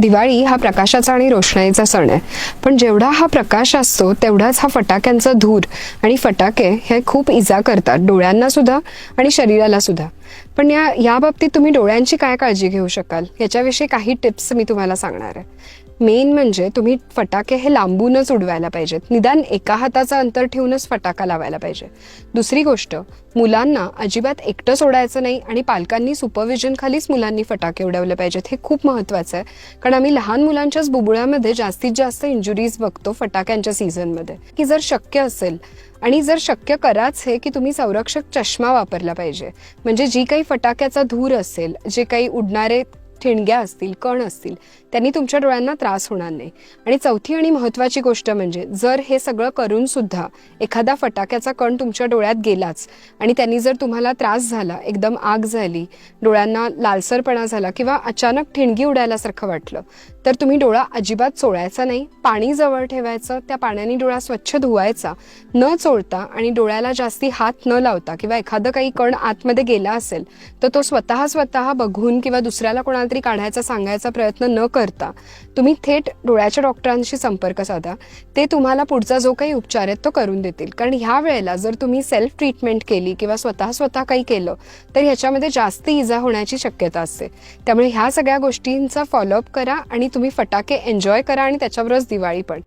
दिवाळी हा प्रकाशाचा आणि रोषणाईचा सण आहे. पण जेवढा हा प्रकाश असतो तेवढाच हा फटाक्यांचा धूर आणि फटाके हे खूप इजा करतात. डोळ्यांना सुद्धा आणि शरीराला सुद्धा. पण या या बाबतीत तुम्ही डोळ्यांची काय काळजी घेऊ शकाल? याच्याविषयी काही टिप्स मी तुम्हाला सांगणार आहे. मेन म्हणजे तुम्ही फटाके हे लांबूनच उडवायला पाहिजेत. निदान एका हाताचं अंतर ठेवूनच फटाका लावायला पाहिजे. दुसरी गोष्ट मुलांना अजिबात एकटं सोडायचं नाही आणि पालकांनी सुपरविजन खालीच मुलांनी फटाके उडवले पाहिजेत. हे खूप महत्त्वाचं आहे. कारण आम्ही लहान मुलांच्याच बुबुळ्यामध्ये जास्तीत जास्त इंजुरीज बघतो फटाक्यांच्या सीझनमध्ये की जर शक्य असेल आणि जर शक्य कराच हे की तुम्ही संरक्षक चष्मा वापरला पाहिजे. म्हणजे जी काही फटाक्याचा धूर असेल जे काही उडणारे ठिणग्या असतील कण असतील त्यांनी तुमच्या डोळ्यांना त्रास होणार नाही. आणि चौथी आणि महत्त्वाची गोष्ट म्हणजे जर हे सगळं करून सुद्धा एखादा फटाक्याचा कण तुमच्या डोळ्यात गेलाच आणि त्यांनी जर तुम्हाला त्रास झाला एकदम आग झाली डोळ्यांना लालसरपणा झाला किंवा अचानक ठिणगी उडायल्यासारखं वाटलं तर तुम्ही डोळा अजिबात चोळायचा नाही. पाणी जवळ ठेवायचं त्या पाण्याने डोळा स्वच्छ धुवायचा. न चोळता आणि डोळ्याला जास्ती हात न लावता किंवा एखादं काही कण आतमध्ये गेला असेल तर तो स्वतः स्वतः बघून किंवा दुसऱ्याला कोणाला तरी काढायचा सांगायचा प्रयत्न न करता तुम्ही थेट डोळ्याच्या डॉक्टरांशी संपर्क साधा. ते तुम्हाला पुढचा जो काही उपचार आहे तो करून देतील. कारण ह्या वेळेला जर तुम्ही सेल्फ ट्रीटमेंट केली किंवा स्वतः स्वतः काही केलं तर ह्याच्यामध्ये जास्त इजा होण्याची शक्यता असते. त्यामुळे ह्या सगळ्या गोष्टींचा फॉलोअप करा आणि तुम्ही फटाके एन्जॉय करा आणि त्याच्यावरच दिवाळी पण.